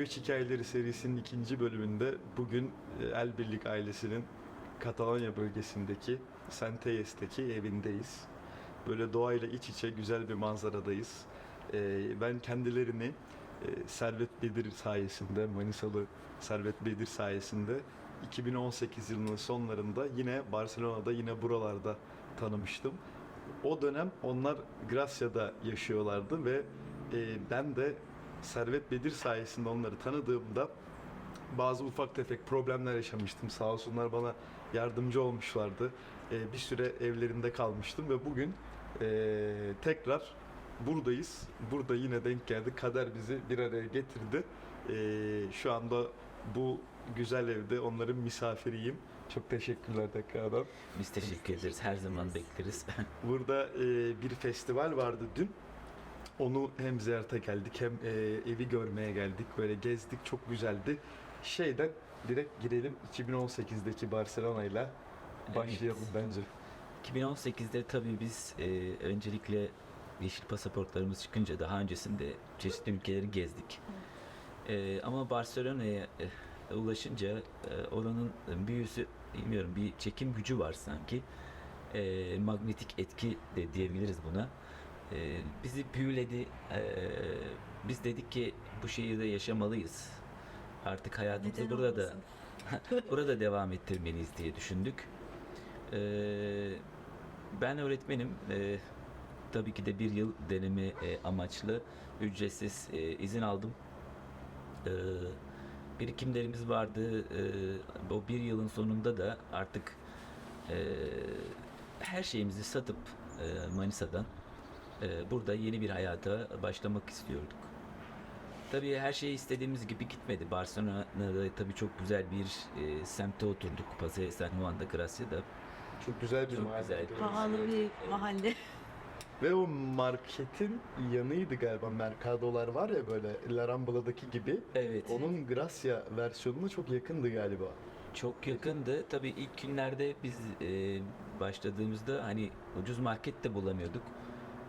Göç Hikayeleri serisinin ikinci bölümünde bugün e, El Birlik ailesinin Katalonya bölgesindeki Centelles'teki evindeyiz. Böyle doğayla iç içe güzel bir manzaradayız. E, Ben kendilerini e, Servet Bedir sayesinde, Manisalı Servet Bedir sayesinde 2018 yılının sonlarında yine Barcelona'da yine buralarda tanımıştım. O dönem onlar Gracia'da yaşıyorlardı ve ben de Servet Bedir sayesinde onları tanıdığımda bazı ufak tefek problemler yaşamıştım. Sağ olsunlar bana yardımcı olmuşlardı. E, bir süre evlerinde kalmıştım ve bugün e, tekrar buradayız. Burada yine denk geldik. Kader bizi bir araya getirdi. E, şu anda bu güzel evde onların misafiriyim. Çok teşekkürler tekrardan. Biz teşekkür ederiz. Her zaman bekleriz. Burada e, bir festival vardı dün. Onu hem ziyarete geldik hem e, evi görmeye geldik. Böyle gezdik. Çok güzeldi. Şeyden direkt girelim 2018'deki Barcelona ile başlayalım bence. 2018'de tabii biz e, öncelikle yeşil pasaportlarımız çıkınca daha öncesinde çeşitli ülkeleri gezdik. E, ama Barcelona'ya e, ulaşınca e, oranın büyüsü bilmiyorum bir çekim gücü var sanki. E, magnetik etki de diyebiliriz buna. E, bizi büyüledi. E, biz dedik ki bu şehirde yaşamalıyız. Artık hayatımızı Neden burada da burada devam ettirmeliyiz diye düşündük. Ee, ben öğretmenim. Ee, tabii ki de bir yıl deneme e, amaçlı ücretsiz e, izin aldım. Ee, birikimlerimiz vardı. Ee, o bir yılın sonunda da artık e, her şeyimizi satıp e, Manisa'dan e, burada yeni bir hayata başlamak istiyorduk. Tabii her şey istediğimiz gibi gitmedi. Barcelona'da tabii çok güzel bir e, semte oturduk. Paseo San Juan de Gracia'da. Çok güzel bir Çok mahalle. güzel. Pahalı bir mahalle. Ve o marketin yanıydı galiba. Mercadolar var ya böyle La Rambla'daki gibi. Evet. Onun Gracia versiyonuna çok yakındı galiba. Çok yakındı. Tabii ilk günlerde biz e, başladığımızda hani ucuz market de bulamıyorduk.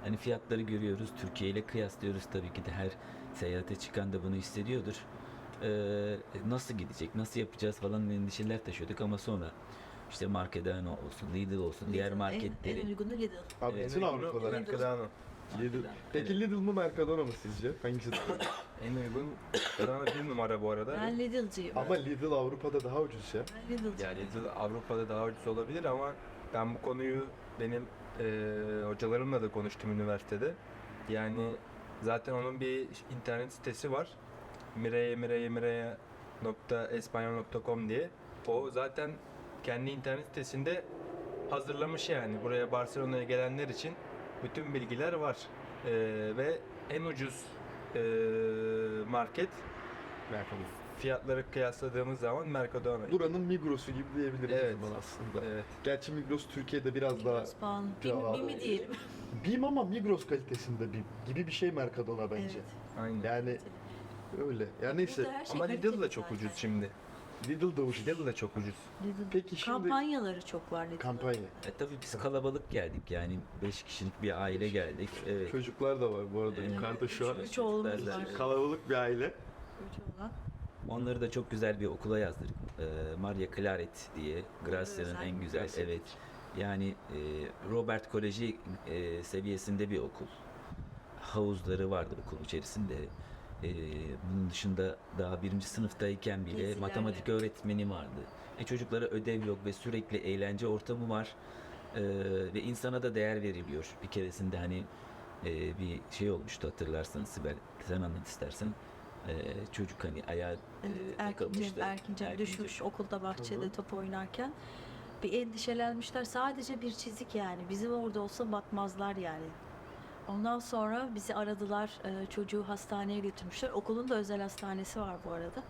Hani fiyatları görüyoruz. Türkiye ile kıyaslıyoruz tabii ki de her seyahate çıkan da bunu hissediyordur. E, nasıl gidecek, nasıl yapacağız falan endişeler taşıyorduk ama sonra işte Markedano olsun, Lidl olsun, diğer Lidl, En, marketleri. en uygunu Lidl. Abi Evet. bütün Avrupa'da. Mercadano. Lidl. Peki Lidl mı Mercadona mı sizce? Hangisi? En uygun Mercadano bir numara bu arada. Ben Lidl'cıyım. Ama Lidl Avrupa'da daha ucuz ya. Ben Lidl'cıyım. Yani Lidl Avrupa'da daha ucuz olabilir ama ben bu konuyu benim eee hocalarımla da konuştum üniversitede. Yani zaten onun bir internet sitesi var. Mireye mireye nokta espanyol.com diye. O zaten kendi internet sitesinde hazırlamış yani. Buraya Barcelona'ya gelenler için bütün bilgiler var. Eee, ve en ucuz eee, market Mercadona. Fiyatları kıyasladığımız zaman Mercadona. Buranın Migros'u gibi diyebiliriz Evet. zaman aslında. Evet. Gerçi Migros Türkiye'de biraz daha Migros pahalı. Bim, Ya, Bim mi diyelim? Bim ama Migros kalitesinde Bim gibi bir şey Mercadona bence. Evet. Aynen. Yani öyle. Ya neyse Burada her şey Ama Lidl kaliteli da çok zaten. ucuz şimdi. Lidl da ucuz. Lidl da çok ucuz. Lidl. Peki şimdi Kampanyaları çok var Lidl'ın. kampanya. E, tabii biz kalabalık geldik yani 5 kişilik bir aile geldik. Evet. Çocuklar da var bu arada Evet. yukarıda şu an. Üç oğlumuz var. Kalabalık bir aile. Üç oğlan. Onları da çok güzel bir okula yazdırdık. Ee, Maria Claret diye Gracia'nın en güzel Gracia. evet. Yani e, Robert Koleji e, seviyesinde bir okul. Havuzları vardı okulun içerisinde. E, bunun dışında daha birinci sınıftayken bile Gezilerle. matematik öğretmeni vardı. E, çocuklara ödev yok ve sürekli eğlence ortamı var. E, ve insana da değer veriliyor. Bir keresinde hani e, bir şey olmuştu hatırlarsanız Sibel sen anlat istersen. E, çocuk hani ayağı e, Erkincan Erkincan. düşmüş okulda bahçede top oynarken. Bir endişelenmişler. Sadece bir çizik yani. Bizim orada olsa batmazlar yani. Ondan sonra bizi aradılar. Çocuğu hastaneye götürmüşler. Okulun da özel hastanesi var bu arada.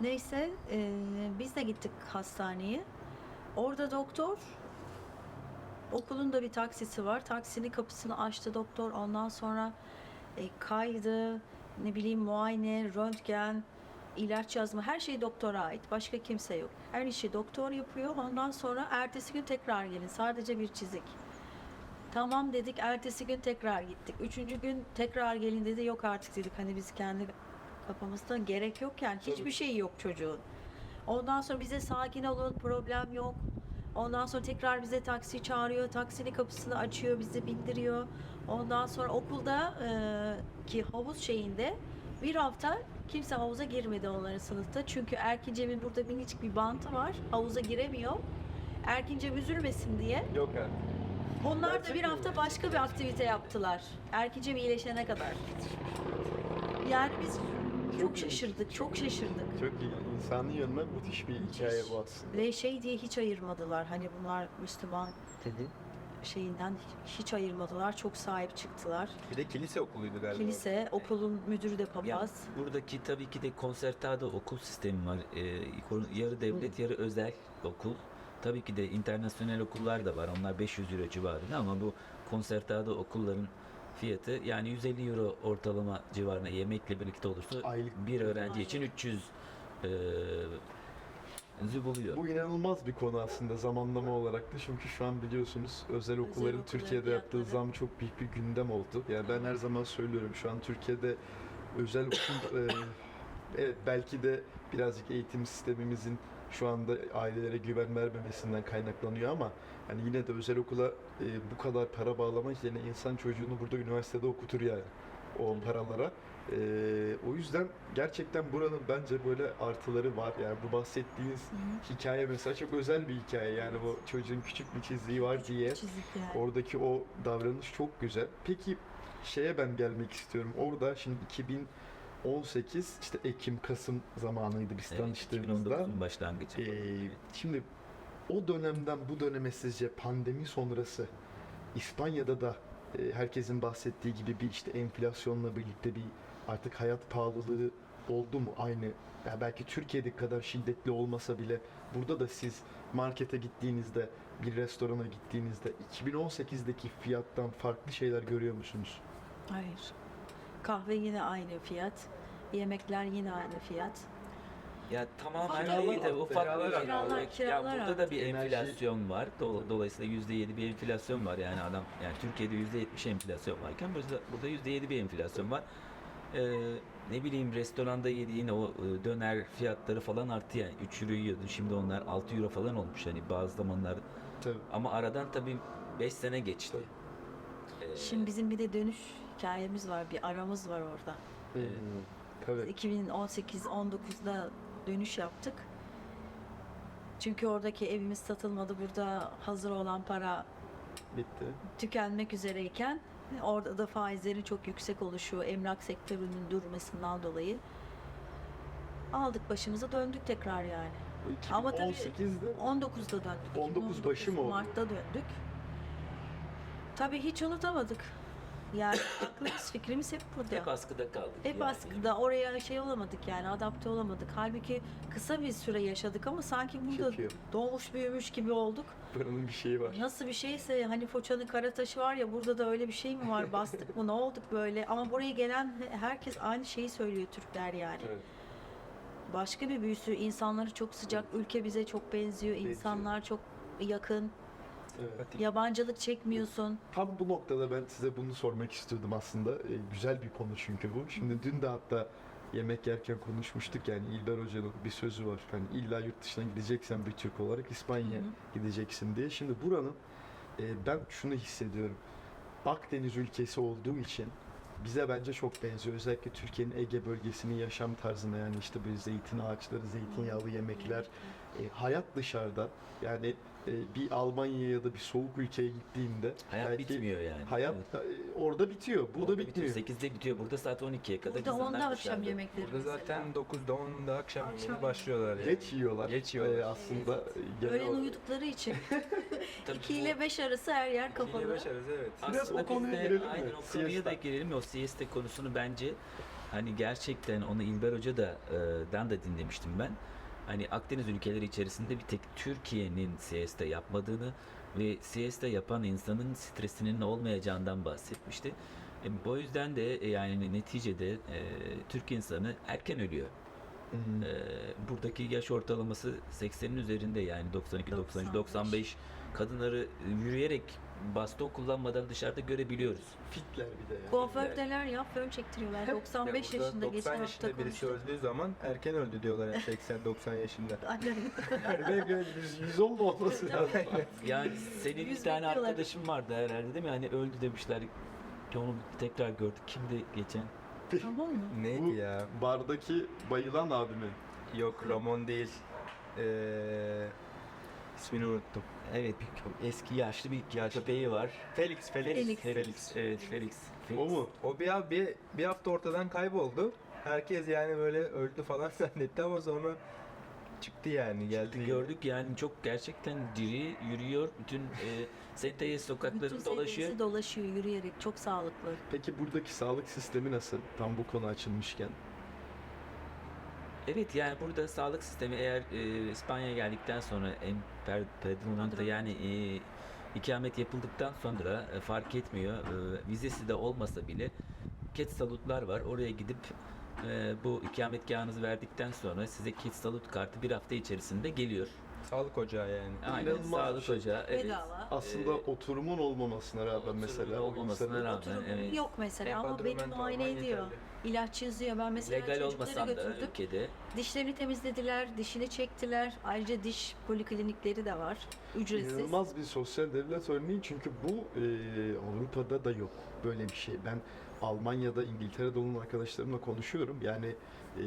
Neyse biz de gittik hastaneye. Orada doktor okulun da bir taksisi var. Taksinin kapısını açtı doktor. Ondan sonra kaydı, ne bileyim muayene, röntgen, ilaç yazma her şey doktora ait. Başka kimse yok. Her işi doktor yapıyor. Ondan sonra ertesi gün tekrar gelin. Sadece bir çizik. Tamam dedik. Ertesi gün tekrar gittik. Üçüncü gün tekrar gelin dedi. Yok artık dedik. Hani biz kendi Kafamızda gerek yok yani. Hiçbir şey yok çocuğun. Ondan sonra bize sakin olun, problem yok. Ondan sonra tekrar bize taksi çağırıyor, taksinin kapısını açıyor, bizi bindiriyor. Ondan sonra okulda e, ki havuz şeyinde bir hafta kimse havuza girmedi onların sınıfta. Çünkü Erkincem'in burada minicik bir bantı var. Havuza giremiyor. Erkincem üzülmesin diye. Yok yani. Onlar da bir hafta başka bir aktivite yaptılar. Erkincem iyileşene kadar. Yani biz çok şaşırdık, çok şaşırdık. Çok iyi. İnsanın yanına müthiş bir hikaye bu aslında. Ve şey diye hiç ayırmadılar. Hani bunlar Müslüman şeyinden hiç ayırmadılar. Çok sahip çıktılar. Bir de kilise okuluydu galiba. Kilise, okulun müdürü de Ya, papaz. buradaki tabii ki de konsertada okul sistemi var. Ee, yarı devlet, yarı özel okul. Tabii ki de internasyonel okullar da var. Onlar 500 euro civarında ama bu konsertada okulların fiyatı yani 150 euro ortalama civarında yemekle birlikte olursa Aylık. bir öğrenci için 300 e, buluyor. Bu inanılmaz bir konu aslında zamanlama olarak da çünkü şu an biliyorsunuz özel okulların okulların Türkiye'de yaptığı zam çok büyük bir gündem oldu. Yani ben her zaman söylüyorum şu an Türkiye'de özel okul e, evet belki de birazcık eğitim sistemimizin şu anda ailelere güven vermemesinden kaynaklanıyor ama hani yine de özel okula e, bu kadar para bağlamak yerine insan çocuğunu burada üniversitede okutur yani o paralara. E, o yüzden gerçekten buranın bence böyle artıları var. Yani bu bahsettiğiniz hikaye mesela çok özel bir hikaye yani bu çocuğun küçük bir çizdiği var diye Çizik yani. oradaki o davranış çok güzel. Peki şeye ben gelmek istiyorum. Orada şimdi 2018 işte Ekim Kasım zamanıydı biz Evet, tanıştığımızda. 2019'un başlangıcı. Ee, şimdi o dönemden bu döneme sizce pandemi sonrası İspanya'da da herkesin bahsettiği gibi bir işte enflasyonla birlikte bir artık hayat pahalılığı oldu mu aynı? Ya belki Türkiye'deki kadar şiddetli olmasa bile burada da siz markete gittiğinizde bir restorana gittiğinizde 2018'deki fiyattan farklı şeyler görüyor musunuz? Hayır. Kahve yine aynı fiyat. Yemekler yine aynı fiyat. Ya tamamen Kiralar değil de arttı, ufak kiralar bir arttı. Kiralar- ya kiralar burada da bir enflasyon var. Do- Dolayısıyla %7 bir enflasyon var. Yani adam yani Türkiye'de %70 enflasyon varken burada burada %7 bir enflasyon var. Ee, ne bileyim restoranda yediğin o e, döner fiyatları falan arttı yani 3 euro yiyordun şimdi onlar 6 euro falan olmuş hani bazı zamanlar Tabii. ama aradan tabii 5 sene geçti. Ee, Şimdi bizim bir de dönüş hikayemiz var. Bir aramız var orada. Evet. Tabii. 2018-19'da dönüş yaptık. Çünkü oradaki evimiz satılmadı. Burada hazır olan para Bitti. tükenmek üzereyken orada da faizlerin çok yüksek oluşu, emlak sektörünün durmasından dolayı aldık başımıza döndük tekrar yani. Ama tabii 2018'de 19'da döndük. 19 başı mı oldu? Mart'ta döndük. Tabii hiç unutamadık. Yani aklımız fikrimiz hep burada. hep askıda kaldık. Hep yani. askıda oraya şey olamadık yani adapte olamadık. Halbuki kısa bir süre yaşadık ama sanki burada Çekiyor. doğmuş büyümüş gibi olduk. buranın bir şeyi var. Nasıl bir şeyse hani Foça'nın Karataşı var ya burada da öyle bir şey mi var bastık mı ne olduk böyle ama buraya gelen herkes aynı şeyi söylüyor Türkler yani. Evet. Başka bir büyüsü insanları çok sıcak ülke bize çok benziyor Benziyor. insanlar çok yakın Evet. yabancılık çekmiyorsun. Tam bu noktada ben size bunu sormak istiyordum aslında. Ee, güzel bir konu çünkü bu. Şimdi dün de hatta yemek yerken konuşmuştuk yani İlber Hoca'nın bir sözü var. Hani illa yurt dışına gideceksen bir Türk olarak İspanya Hı hı. gideceksin diye. Şimdi buranın e, ben şunu hissediyorum. Akdeniz ülkesi olduğu için bize bence çok benziyor. Özellikle Türkiye'nin Ege bölgesinin yaşam tarzına yani işte böyle zeytin ağaçları, zeytinyağlı yemekler, e, hayat dışarıda. Yani e, bir Almanya'ya ya da bir soğuk ülkeye gittiğinde Hayat belki bitmiyor yani. Hayat Evet. e, orada bitiyor. Burada Orada bitmiyor. 8'de bitiyor. Burada saat 12'ye kadar Burada insanlar onda akşam dışarıda. yemekleri Burada mesela. zaten 9'da 10'da akşam Akşam yemeği başlıyorlar yani. Geç yiyorlar. Geç yiyorlar. E, aslında e, genel Öğlen olarak- uyudukları için Tabii 2 bu- ile 5 arası her yer kapalı. beş arası evet. Biraz Aslında o konuya de girelim mi? Aynen o konuya Siesta. da girelim. O siesta konusunu bence hani gerçekten onu İlber Hoca da e, dan da dinlemiştim ben. Hani Akdeniz ülkeleri içerisinde bir tek Türkiye'nin siesta yapmadığını ve siesta yapan insanın stresinin olmayacağından bahsetmişti. E, bu yüzden de e, yani neticede e, Türk insanı erken ölüyor. Hı hı. E, buradaki yaş ortalaması 80'in üzerinde yani 92, 93, 95 kadınları yürüyerek baston kullanmadan dışarıda görebiliyoruz. Fitler bir de yani. Kuafördeler ya fön çektiriyorlar. 95 Ya burada yaşında 90 geçen hafta yaşında birisi konuştuk. öldüğü zaman erken öldü diyorlar yani 80-90 yaşında. Annem Yani belki 100, 110 mu olması lazım? Yani senin bir Yüz tane bekliyorlar. arkadaşın vardı herhalde değil mi? Hani öldü demişler. Ki Onu tekrar gördük. Kimdi geçen? tamam mı? Neydi Bu ya? bardaki bayılan abi mi? Yok Ramon değil. Ee, ismini unuttum. Evet bir kö- eski yaşlı bir köpeği var. Felix, Felix. Felix. Felix. Evet Felix. Felix. O mu? O bir, bir, bir hafta ortadan kayboldu. Herkes yani böyle öldü falan zannetti ama sonra çıktı yani geldi. Gördük yani çok gerçekten diri yürüyor. Bütün e, Senteyes Bütün sokaklarını dolaşıyor. sevgilisi dolaşıyor yürüyerek. Çok sağlıklı. Peki buradaki sağlık sistemi nasıl? Tam bu konu açılmışken. Evet yani burada sağlık sistemi eğer e, İspanya'ya geldikten sonra Empadrona'da yani e, ikamet yapıldıktan sonra e, fark etmiyor. E, vizesi de olmasa bile ket salutlar var. Oraya gidip e, bu ikametgahınızı verdikten sonra size ket salut kartı bir hafta içerisinde geliyor. Sağlık ocağı yani. Aynen İnanılmaz sağlık şey. ocağı. Evet. Bedava. Aslında Ee, oturumun olmamasına rağmen mesela olmamasına rağmen. Oturum evet. yok mesela ama beni muayene ediyor. yeterli. İlaç yazıyor. Ben mesela Legal çocukları olmasan da götürdüm. ülkede Dişlerini temizlediler, dişini çektiler. Ayrıca diş poliklinikleri de var. Ücretsiz. İnanılmaz bir sosyal devlet örneği çünkü bu e, Avrupa'da da yok böyle bir şey. Ben Almanya'da, İngiltere'de olan arkadaşlarımla konuşuyorum. Yani e,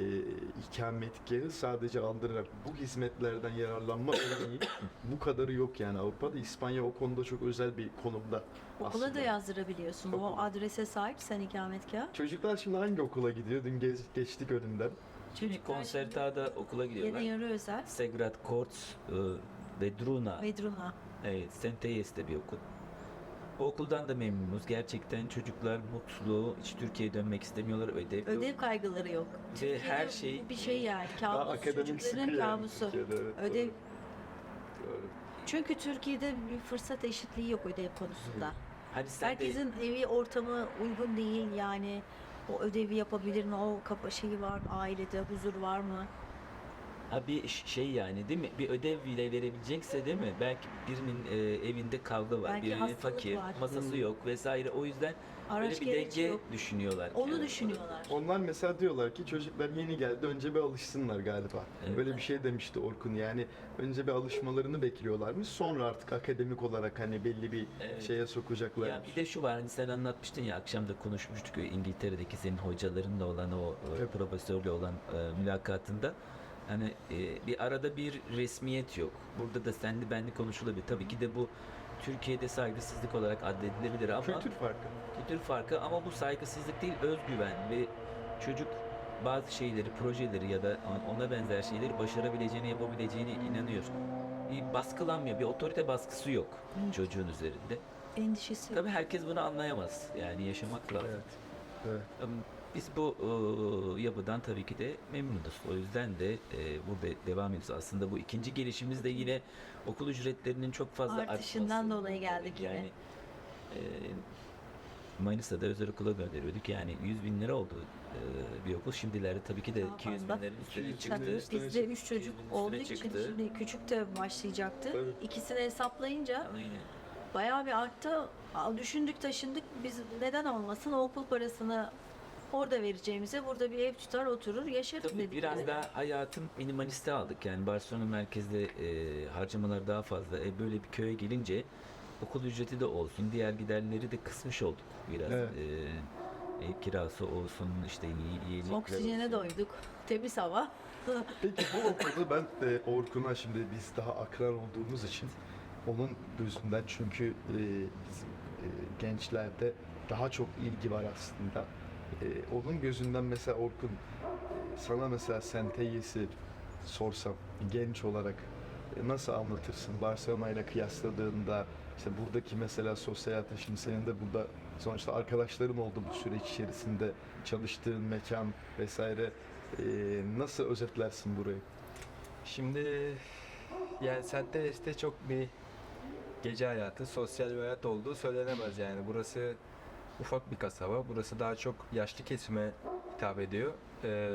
ikametgahı sadece aldırarak bu hizmetlerden yararlanma örneği bu kadarı yok yani Avrupa'da. İspanya o konuda çok özel bir konumda. Okula aslında. da yazdırabiliyorsun. O Okul. adrese sahip sen ikametgah. Çocuklar şimdi hangi okula gidiyor? Dün gez, geçtik önünden. Çocuklar konsertada okula gidiyorlar. Yeni yarı özel. Segrat Korts e, ve Druna. Vedruna. Evet, Senteyes'te bir okul. Okuldan da memnunuz. Gerçekten çocuklar mutlu, hiç Türkiye'ye dönmek istemiyorlar. Ödev, yok. Ödev kaygıları yok. Ve Türkiye'de her bu şey bir şey yani. Kabus. akademik Çocukların sıkı yani kabusu. Türkiye'de, evet, Ödev. Doğru. çünkü Türkiye'de bir fırsat eşitliği yok ödev konusunda. Hani sen de- Herkesin evi ortamı uygun değil yani. O ödevi yapabilir mi? O kapa şeyi var mı? Ailede huzur var mı? Ha bir şey yani değil mi? Bir ödev bile verebilecekse değil mi? Belki birinin e, evinde kavga var, Belki birinin hastalık fakir, var. masası Hmm. yok vesaire. O yüzden Araç böyle bir gereç denge yok. düşünüyorlar. Onu Yani. düşünüyorlar. Onlar mesela diyorlar ki çocuklar yeni geldi önce bir alışsınlar galiba. Evet. Böyle bir şey demişti Orkun yani önce bir alışmalarını bekliyorlarmış sonra artık akademik olarak hani belli bir Evet. şeye sokacaklar. Ya bir de şu var hani sen anlatmıştın ya akşam da konuşmuştuk ya, İngiltere'deki senin hocalarınla olan o e, Evet. profesörle olan e, mülakatında hani e, bir arada bir resmiyet yok. Burada da senli benli konuşulabilir. Tabii ki de bu Türkiye'de saygısızlık olarak addedilebilir ama Kültür farkı. kültür farkı ama bu saygısızlık değil özgüven ve çocuk bazı şeyleri, projeleri ya da ona benzer şeyleri başarabileceğine, yapabileceğine inanıyor. Bir baskılanmıyor, bir otorite baskısı yok çocuğun üzerinde. Endişesi. Tabii herkes bunu anlayamaz. Yani yaşamak lazım. Evet. Evet. Biz bu e, yapıdan tabii ki de memnunuz. O yüzden de e, burada devam ediyoruz. Aslında bu ikinci gelişimiz de yine okul ücretlerinin çok fazla Artışından artması. dolayı geldik yine. Yani e, Manisa'da özel okula gönderiyorduk. Yani 100 bin lira oldu e, bir okul. Şimdilerde tabii ki de Daha 200 fazla. binlerin üstüne 200 çıktı. Tabii bizde çıktı. üç çocuk Üstüne olduğu için çıktı. şimdi küçük de başlayacaktı. Tabii. İkisini hesaplayınca Aynen. bayağı bir arttı. Düşündük taşındık biz neden olmasın o okul parasını orada vereceğimize burada bir ev tutar oturur yaşarız Tabii dedik. biraz yani. daha hayatın minimaliste aldık. Yani Barcelona merkezde e, harcamalar daha fazla. E, böyle bir köye gelince okul ücreti de olsun, diğer giderleri de kısmış olduk biraz. Evet. E, ev kirası olsun, işte yi- yiyecekler Oksijene doyduk. Temiz hava. Peki bu okulda ben de Orkun'a şimdi biz daha akran olduğumuz için onun gözünden çünkü e, bizim e, gençlerde daha çok ilgi var aslında. E, onun gözünden mesela Orkun e, sana mesela Senteyes'i sorsam genç olarak e, nasıl anlatırsın Barcelona ile kıyasladığında işte buradaki mesela sosyal hayata şimdi senin de burada sonuçta arkadaşların oldu bu süreç içerisinde çalıştığın mekan vesaire e, nasıl özetlersin burayı? Şimdi yani Senteyes'te çok bir gece hayatı, sosyal bir hayat olduğu söylenemez yani. Burası ufak bir kasaba. Burası daha çok yaşlı kesime hitap ediyor. Ee,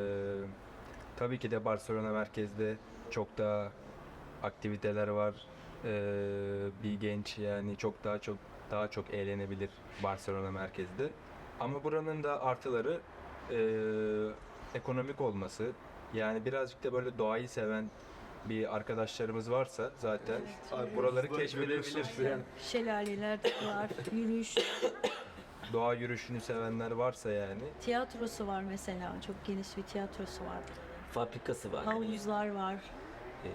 tabii ki de Barcelona merkezde çok daha aktiviteler var. Ee, bir genç yani çok daha çok daha çok eğlenebilir Barcelona merkezde. Ama buranın da artıları e, ekonomik olması. Yani birazcık da böyle doğayı seven bir arkadaşlarımız varsa zaten Arkamızda buraları keşfedebilir. yani. Şelaleler de var, yürüyüş, Doğa yürüyüşünü sevenler varsa yani tiyatrosu var mesela. Çok geniş bir tiyatrosu var. Fabrikası var. Yani, Havuzlar var, e,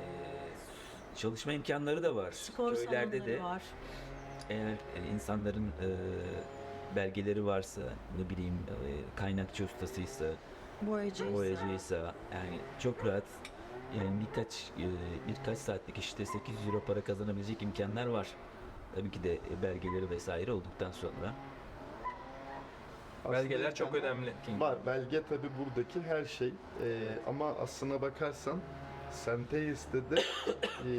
çalışma imkanları da var. spor Köylerde de var. eğer e, insanların e, belgeleri varsa, ne bileyim e, kaynakçı ustasıysa, Boyacı. boyacıysa yani çok rahat yani birkaç e, birkaç saatlik işte 800 euro para kazanabilecek imkanlar var. Tabii ki de e, belgeleri vesaire olduktan sonra. Belgeler çok önemli. Var belge tabi buradaki her şey Ee, ama aslına bakarsan Senteyes'te de e,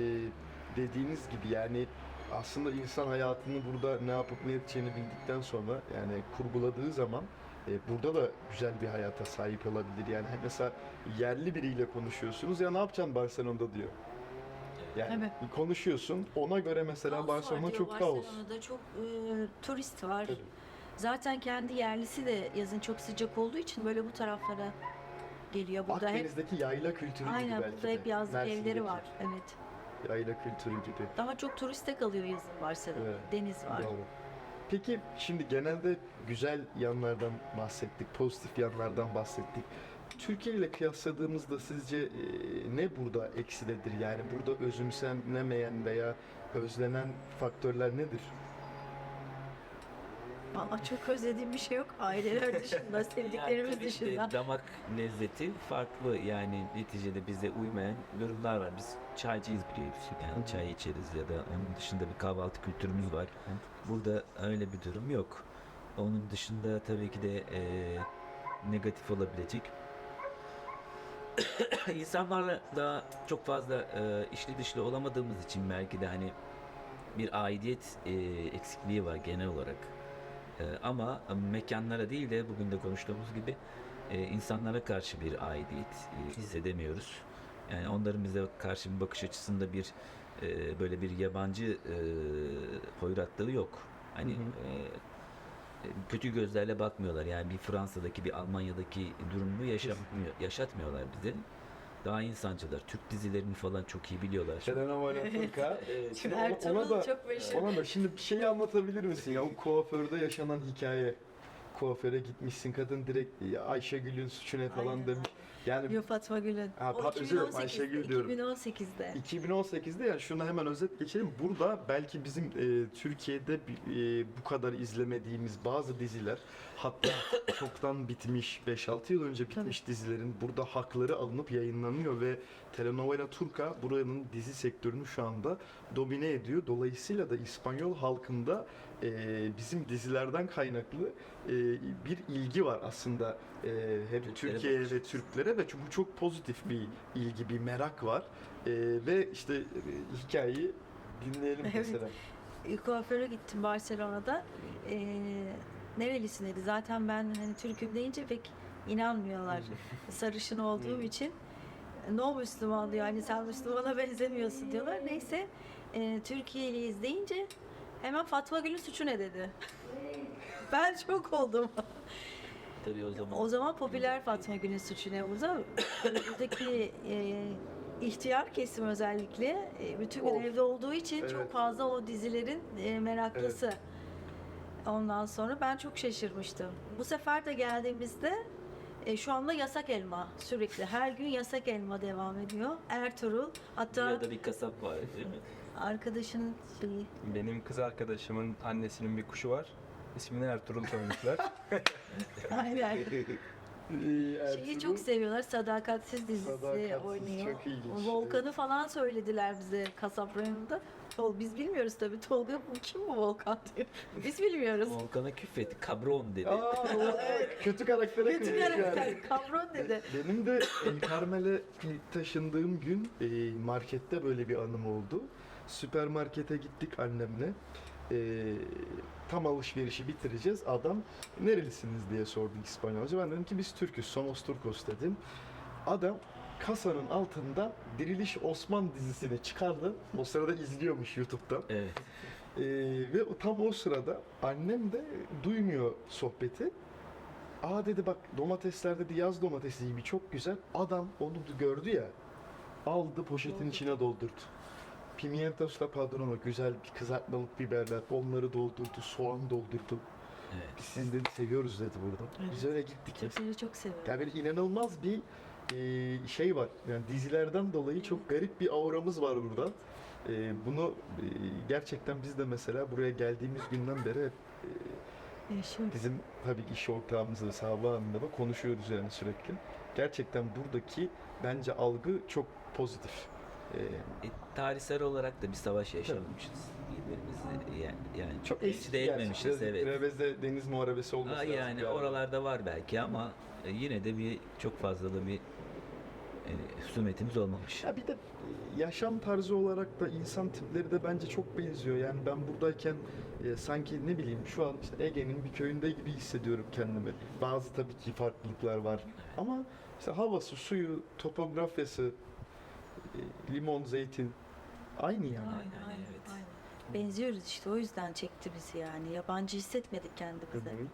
dediğiniz gibi yani aslında insan hayatını burada ne yapıp ne edeceğini bildikten sonra yani kurguladığı zaman e, burada da güzel bir hayata sahip olabilir. Yani mesela yerli biriyle konuşuyorsunuz ya ne yapacaksın Barcelona'da diyor. Yani konuşuyorsun ona göre mesela Barcelona çok kaos. Barcelona'da çok e, turist var. Tabii. Zaten kendi yerlisi de yazın çok sıcak olduğu için böyle bu taraflara geliyor. Burada hep Akdeniz'deki yayla kültürü aynen gibi belki burada hep yazlık Mersin'deki evleri var. Evet. Yayla kültürü gibi. Daha çok turiste kalıyor yazın Barcelona. Evet. Deniz var. Doğru. Peki şimdi genelde güzel yanlardan bahsettik, pozitif yanlardan bahsettik. Türkiye ile kıyasladığımızda sizce e, ne burada eksidedir? Yani burada özümsenemeyen veya özlenen faktörler nedir? Valla çok özlediğim bir şey yok. Aileler dışında, sevdiklerimiz de dışında. damak lezzeti farklı yani neticede bize uymayan durumlar var. Biz çaycıyız biliyorsun yani çay içeriz ya da onun dışında bir kahvaltı kültürümüz var. Burada öyle bir durum yok. Onun dışında tabii ki de eee, negatif olabilecek insanlarla da çok fazla eee, içli dışlı olamadığımız için belki de hani bir aidiyet eee, eksikliği var genel olarak. Eee, ama mekanlara değil de bugün de konuştuğumuz gibi eee, insanlara karşı bir aidiyet eee, hissedemiyoruz. Yani onların bize karşı bir bakış açısında bir böyle bir yabancı hoyratlığı yok. Hani Hı hı. kötü gözlerle bakmıyorlar. Yani bir Fransa'daki bir Almanya'daki durumu yaşatmıyor, yaşatmıyorlar bize. Daha insancılar. Türk dizilerini falan çok iyi biliyorlar. Selena Turka. Şimdi Ertuğrul çok meşhur. Ona da şimdi bir şey anlatabilir misin ya? O kuaförde yaşanan hikaye. Kuaföre gitmişsin kadın direkt "Ya Ayşegül'ün suçu ne falan Aynen. demiş. Yani Yo Fatma Gül'ün. Ha, O pa- özür dilerim, 2018'de, Ayşegül diyorum. 2018'de. 2018'de yani şunu hemen özet geçelim. Burada belki bizim e, Türkiye'de bi- e, bu kadar izlemediğimiz bazı diziler hatta çoktan bitmiş 5-6 yıl önce bitmiş dizilerin burada hakları alınıp yayınlanıyor ve Telenovela Turca buranın dizi sektörünü şu anda domine ediyor. Dolayısıyla da İspanyol halkında e, bizim dizilerden kaynaklı e, bir ilgi var aslında e, hem Türklere Türkiye'ye ve. Türklere ve bu çok pozitif bir ilgi, bir merak var. E, ve işte e, hikayeyi dinleyelim Evet. mesela. E, Kuaföre gittim Barcelona'da. Ee, nerelisin dedi. Zaten ben hani Türk'üm deyince pek inanmıyorlar. Sarışın olduğum için. No Müslüman diyor. Hani sen Müslümana benzemiyorsun diyorlar. Neyse e, Türkiye'liyiz deyince hemen Fatma Gül'ün suçu ne dedi. ben çok oldum. Tabii o zaman. O zaman popüler Fatma Gül'ün suçu ne? Burada buradaki e, ihtiyar kesim özellikle e, bütün gün Of. evde olduğu için Evet. çok fazla o dizilerin e, meraklısı. Ondan sonra ben çok şaşırmıştım. Bu sefer de geldiğimizde e, şu anda yasak elma sürekli. Her gün yasak elma devam ediyor. Ertuğrul hatta Ya da bir kasap var değil mi? Arkadaşının şeyi Benim kız arkadaşımın annesinin bir kuşu var. İsmini Ertuğrul koymuşlar. aynen. Şeyi çok seviyorlar. Sadakatsiz dizisi Sadakatsiz, oynuyor. çok ilginç. Volkan'ı falan söylediler bize kasap rayonunda. Tol, biz bilmiyoruz tabii. Tolga bu kim bu Volkan diyor. Biz bilmiyoruz. Volkan'a küfretti. Kabron dedi. Aa, o- kötü karaktere Kötü kıymış yani. karakter. Kamron dedi. Benim de El Carmel'e taşındığım gün e, markette böyle bir anım oldu. Süpermarkete gittik annemle. E, tam alışverişi bitireceğiz. Adam nerelisiniz diye sordu İspanyolca. Ben dedim ki biz Türk'üz. Somos Turcos dedim. Adam kasanın altında Diriliş Osman dizisini çıkardı. O sırada izliyormuş YouTube'dan. Evet. Ee, ve tam o sırada annem de duymuyor sohbeti. Aa dedi bak domatesler dedi yaz domatesi gibi çok güzel. Adam onu gördü ya. Aldı poşetin içine doldurdu. Pimientos da padrono güzel bir kızartmalık biberler onları doldurdu. Soğan doldurdu. Evet. Biz sizi dedi seviyoruz dedi burada. Biz Evet. öyle gittik. mesela. Türkleri çok seviyorum. Ya böyle inanılmaz bir e, şey var. Yani dizilerden dolayı çok garip bir auramız var burada. E, bunu e, gerçekten biz de mesela buraya geldiğimiz günden beri hep e, Yaşıyorum. bizim tabii ki iş ortağımızla Sahaba Hanım'la da konuşuyoruz yani sürekli. Gerçekten buradaki bence algı çok pozitif. E, E, tarihsel olarak da bir savaş yaşamışız. Birbirimizi yani, yani çok eski eski de gerçi. etmemişiz Biraz evet. Revez'de deniz muharebesi olması Ha, lazım yani oralarda var belki ama e, yine de bir çok fazla da bir e, husumetimiz olmamış. Ya bir de yaşam tarzı olarak da insan tipleri de bence çok benziyor. Yani ben buradayken e, sanki ne bileyim şu an işte Ege'nin bir köyünde gibi hissediyorum kendimi. Bazı tabii ki farklılıklar var. Ama işte havası, suyu, topografyası, e, limon, zeytin aynı yani. Aynen, evet. Benziyoruz işte o yüzden çekti bizi yani. Yabancı hissetmedik kendimizi. Hı hı.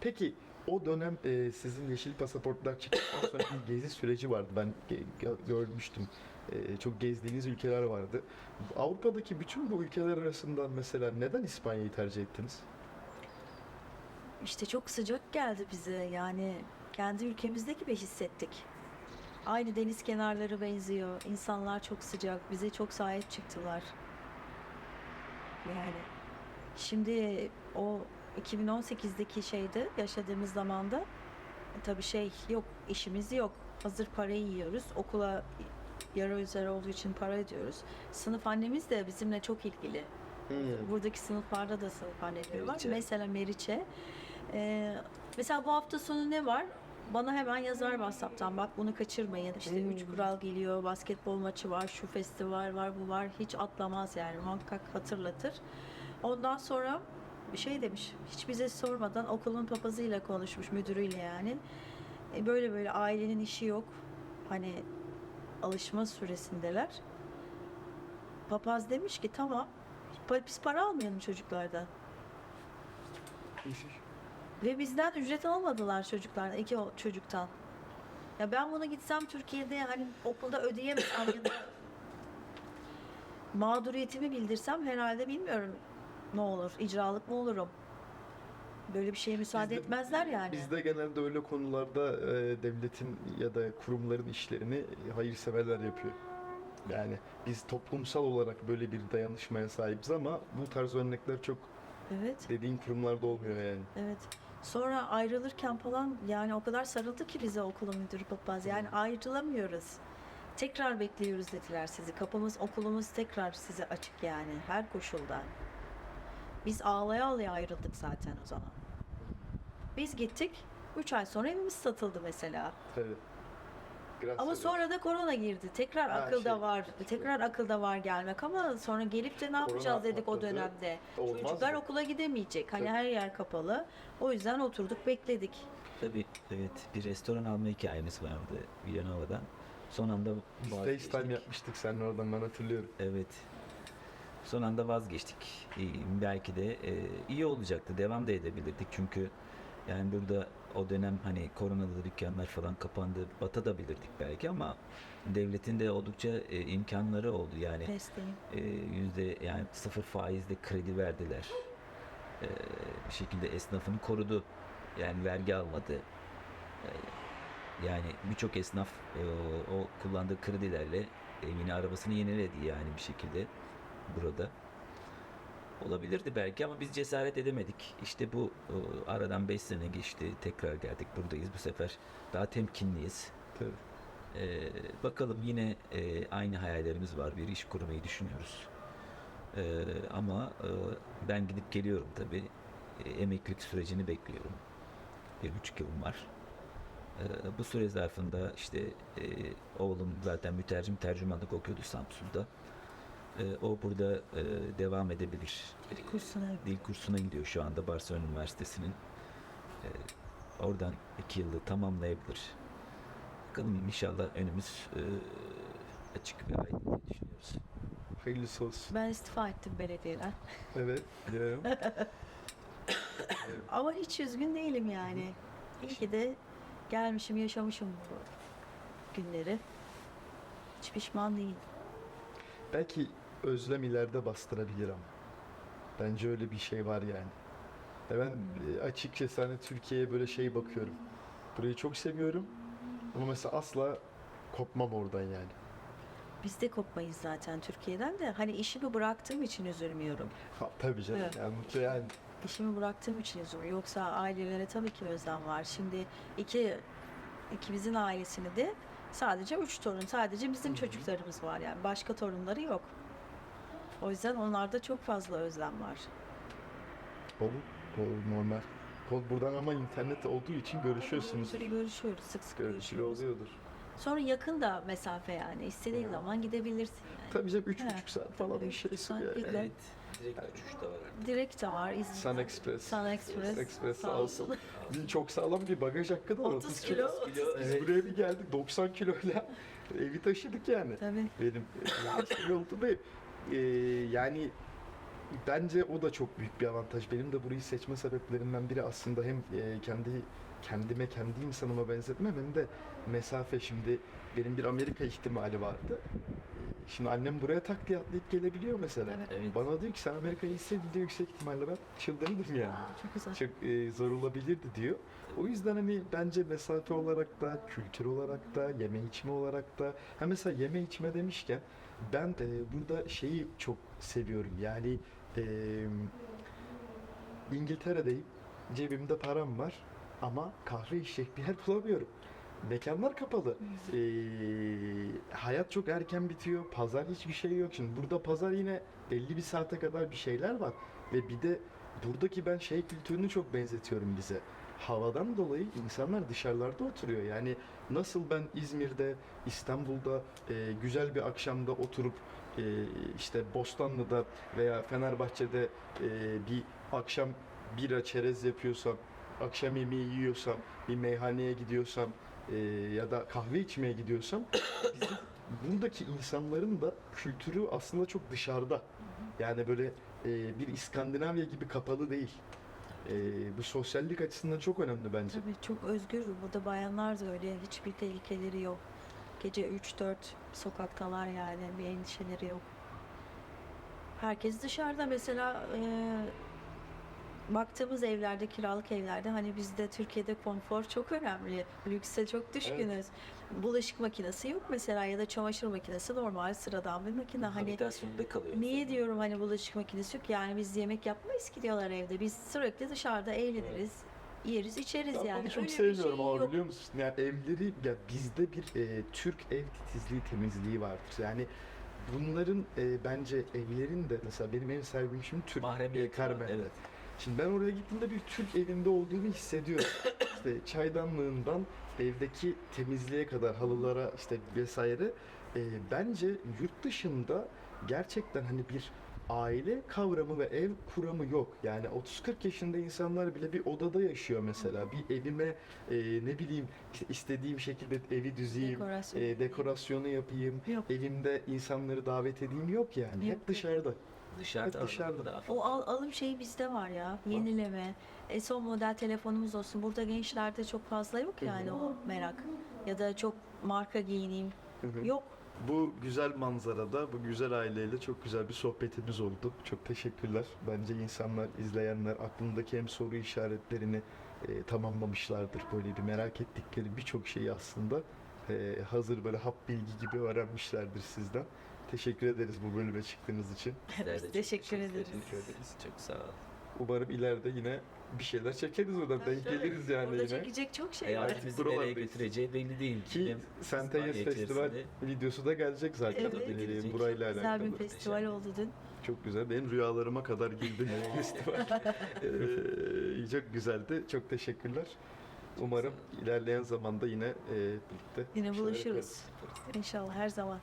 Peki o dönem e, sizin yeşil pasaportlar çıktıktan sonra bir gezi süreci vardı. Ben ge- görmüştüm. E, çok gezdiğiniz ülkeler vardı. Avrupa'daki bütün bu ülkeler arasından mesela neden İspanya'yı tercih ettiniz? İşte çok sıcak geldi bize yani kendi ülkemizde gibi hissettik. Aynı deniz kenarları benziyor. İnsanlar çok sıcak. Bize çok sahip çıktılar. Yani şimdi o 2018'deki şeyde yaşadığımız zamanda e, tabii şey yok, işimiz yok. Hazır parayı yiyoruz. Okula yarı özel olduğu için para ödüyoruz. Sınıf annemiz de bizimle çok ilgili. Buradaki sınıflarda da sınıf anneleri var. Meriç'e. Mesela Meriç'e. Ee, mesela bu hafta sonu ne var? Bana hemen yazar WhatsApp'tan bak bunu kaçırmayın. İşte üç kural geliyor, basketbol maçı var, şu festival var, bu var. Hiç atlamaz yani muhakkak hatırlatır. Ondan sonra bir şey demiş. Hiç bize sormadan okulun papazıyla konuşmuş, müdürüyle yani. E, böyle böyle ailenin işi yok. Hani alışma süresindeler. Papaz demiş ki tamam biz para almayalım çocuklardan. Ve bizden ücret almadılar çocuklardan, iki çocuktan. Ya ben bunu gitsem Türkiye'de hani okulda ödeyemesem ya da mağduriyetimi bildirsem herhalde bilmiyorum ne olur, icralık mı olurum. Böyle bir şeye müsaade Bizde- etmezler yani. Bizde genelde öyle konularda e, devletin ya da kurumların işlerini hayırseverler yapıyor. Yani biz toplumsal olarak böyle bir dayanışmaya sahibiz ama bu tarz örnekler çok Evet. dediğin kurumlarda olmuyor yani. Evet. Sonra ayrılırken falan yani o kadar sarıldı ki bize okulun müdürü papaz. Yani ayrılamıyoruz. Tekrar bekliyoruz dediler sizi. Kapımız, okulumuz tekrar size açık yani her koşulda. Biz ağlaya ağlaya ayrıldık zaten o zaman. Biz gittik. Üç ay sonra evimiz satıldı mesela. Tabii. Gracias. Ama sonra da korona girdi. Tekrar Ha, akılda şey, var. Tekrar akılda var gelmek ama sonra gelip de ne yapacağız dedik o dönemde. Olmaz Çocuklar mı? okula gidemeyecek. Hani Tabii. her yer kapalı. O yüzden oturduk bekledik. Tabii evet bir restoran alma hikayemiz vardı Villanova'dan. Son anda Biz vazgeçtik. FaceTime yapmıştık seninle oradan ben hatırlıyorum. Evet. Son anda vazgeçtik. İyi, belki de e, iyi olacaktı. Devam da edebilirdik çünkü yani burada o dönem hani koronalı dükkanlar falan kapandı. Batabilirdik belki ama devletin de oldukça e, imkanları oldu. Yani e, yüzde yani sıfır faizle kredi verdiler. E, bir şekilde esnafını korudu. Yani vergi almadı. E, yani birçok esnaf e, o kullandığı kredilerle evini arabasını yeniledi yani bir şekilde burada. Olabilirdi belki ama biz cesaret edemedik. İşte bu e, aradan 5 sene geçti. Tekrar geldik buradayız. Bu sefer daha temkinliyiz. Tabii. Ee, bakalım yine e, aynı hayallerimiz var. Bir iş kurmayı düşünüyoruz. Ee, ama e, ben gidip geliyorum tabii. E, emeklilik sürecini bekliyorum. Bir buçuk yılım var. Ee, bu süre zarfında işte e, oğlum zaten mütercim tercümanlık okuyordu Samsun'da. Ee, o burada e, devam edebilir. Dil kursuna. Dil kursuna gidiyor şu anda Barcelona Üniversitesi'nin. Ee, oradan iki yılı tamamlayabilir. Bakalım inşallah önümüz e, açık ve aydın diye düşünüyoruz. Hayırlısı olsun. Ben istifa ettim belediyeden. Evet. biliyorum. Ama hiç üzgün değilim yani. İyi ki de gelmişim, yaşamışım bu günleri. Hiç pişman değilim. Belki özlem ileride bastırabilir ama. Bence öyle bir şey var yani. Ya ben e, açıkçası hani Türkiye'ye böyle şey bakıyorum. Burayı çok seviyorum. Ama mesela asla kopmam oradan yani. Biz de kopmayız zaten Türkiye'den de. Hani işimi bıraktığım için üzülmüyorum. Ha, tabii canım. Evet. Yani mutlu yani. İşimi bıraktığım için üzülüyorum. Yoksa ailelere tabii ki özlem var. Şimdi iki ikimizin ailesini de sadece üç torun, sadece bizim çocuklarımız var yani. Başka torunları yok. O yüzden onlarda çok fazla özlem var. Olur. Olur normal. Kol buradan ama internet olduğu için görüşüyorsunuz. Sürekli görüşüyoruz, sık sık Görüşülü görüşüyoruz. oluyordur. Sonra yakın da mesafe yani. İstediğin zaman gidebilirsin yani. Tabii canım üç He. buçuk saat falan bir Üç şey buçuk saat yani. de- Evet. Direkt uçuş da var. Direkt de var. İzmir. Sun Express. Sun Express. Express sağ olsun. Bir çok sağlam bir bagaj hakkı da var. 30 30 kilo. Biz Evet. buraya bir geldik 90 kiloyla evi taşıdık yani. Tabii. Benim e, şey oldu ve e, yani bence o da çok büyük bir avantaj. Benim de burayı seçme sebeplerimden biri aslında hem e, kendi kendime kendi insanıma benzetmem hem de mesafe. Şimdi benim bir Amerika ihtimali vardı. Şimdi annem buraya tak diye atlayıp gelebiliyor mesela. Evet. Evet. Bana diyor ki sen Amerika'ya gitseydin diyor yüksek ihtimalle ben çıldırırdım yani Aa, çok güzel. çok e, zor olabilirdi diyor. O yüzden hani bence mesafe olarak da, kültür olarak da, yeme içme olarak da. Ha mesela yeme içme demişken ben e, burada şeyi çok seviyorum. Yani e, İngiltere'deyim, cebimde param var ama kahve içecek bir yer bulamıyorum. Mekanlar kapalı. E, hayat çok erken bitiyor. Pazar hiçbir şey yok. Şimdi burada pazar yine belli bir saate kadar bir şeyler var. Ve bir de buradaki ben şey kültürünü çok benzetiyorum bize. Havadan dolayı insanlar dışarılarda oturuyor. Yani nasıl ben İzmir'de, İstanbul'da e, güzel bir akşamda oturup e, işte Bostanlı'da veya Fenerbahçe'de e, bir akşam bira çerez yapıyorsam, akşam yemeği yiyorsam, bir meyhaneye gidiyorsam e, ya da kahve içmeye gidiyorsam bizim buradaki insanların da kültürü aslında çok dışarıda. Yani böyle e, bir İskandinavya gibi kapalı değil. E, bu sosyallik açısından çok önemli bence. Tabii çok özgür. Burada bayanlar da öyle. Hiçbir tehlikeleri yok. Gece 3-4 sokaktalar yani. Bir endişeleri yok. Herkes dışarıda mesela e, baktığımız evlerde, kiralık evlerde hani bizde Türkiye'de konfor çok önemli. Lükse çok düşkünüz. Bulaşık makinesi yok mesela ya da çamaşır makinesi normal sıradan bir makine. Hani Habitasyonda kalıyor. Niye diyorum hani bulaşık makinesi yok yani biz yemek yapmayız ki diyorlar evde. Biz sürekli dışarıda eğleniriz, yeriz, içeriz Ben yani. onu çok Öyle sevmiyorum şey ama yok. biliyor musun? Yani evleri, ya bizde bir e, Türk ev titizliği, temizliği vardır. Yani bunların e, bence evlerin de mesela benim ev sahibim şimdi Türk. Mahremiyet e, Carmen. evet. Şimdi ben oraya gittiğimde bir Türk evinde olduğumu hissediyorum. işte çaydanlığından evdeki temizliğe kadar halılara işte vesaire. E, bence yurt dışında gerçekten hani bir aile kavramı ve ev kuramı yok. Yani 30-40 yaşında insanlar bile bir odada yaşıyor mesela. Bir evime e, ne bileyim işte istediğim şekilde evi düzeyim, Dekorasyon. e, dekorasyonu yapayım, Yok. evimde insanları davet edeyim yok yani. Yok. Hep dışarıda. Dışarıda, Hep dışarıda. daha. O al, alım şeyi bizde var ya. Yenileme. E, son model telefonumuz olsun. Burada gençlerde çok fazla yok yani o merak. Ya da çok marka giyineyim. Yok. Bu güzel manzarada, bu güzel aileyle çok güzel bir sohbetimiz oldu. Çok teşekkürler. Bence insanlar, izleyenler aklındaki hem soru işaretlerini e, tamamlamışlardır. Böyle bir merak ettikleri birçok şeyi aslında e, hazır böyle hap bilgi gibi öğrenmişlerdir sizden. Teşekkür ederiz bu bölüme çıktığınız için. Çok Teşekkür ederiz. Teşekkür ederiz. Çok sağ ol. Umarım ileride yine bir şeyler çekeriz oradan. Denk geliriz yani Burada yine. çekecek çok şey var. Hayat Artık bizi nereye buralardayız. götüreceği belli değil. Ki Hem Senteyes İsmail Festival içerisinde- videosu da gelecek zaten. Evet. Gelecek. burayla Güzel alakalı. bir festival oldu dün. Çok güzel. Benim rüyalarıma kadar girdi festival. Ee, çok güzeldi. Çok teşekkürler. Umarım ilerleyen zamanda yine e, birlikte Yine şeyler buluşuruz. yaparız. İnşallah her zaman.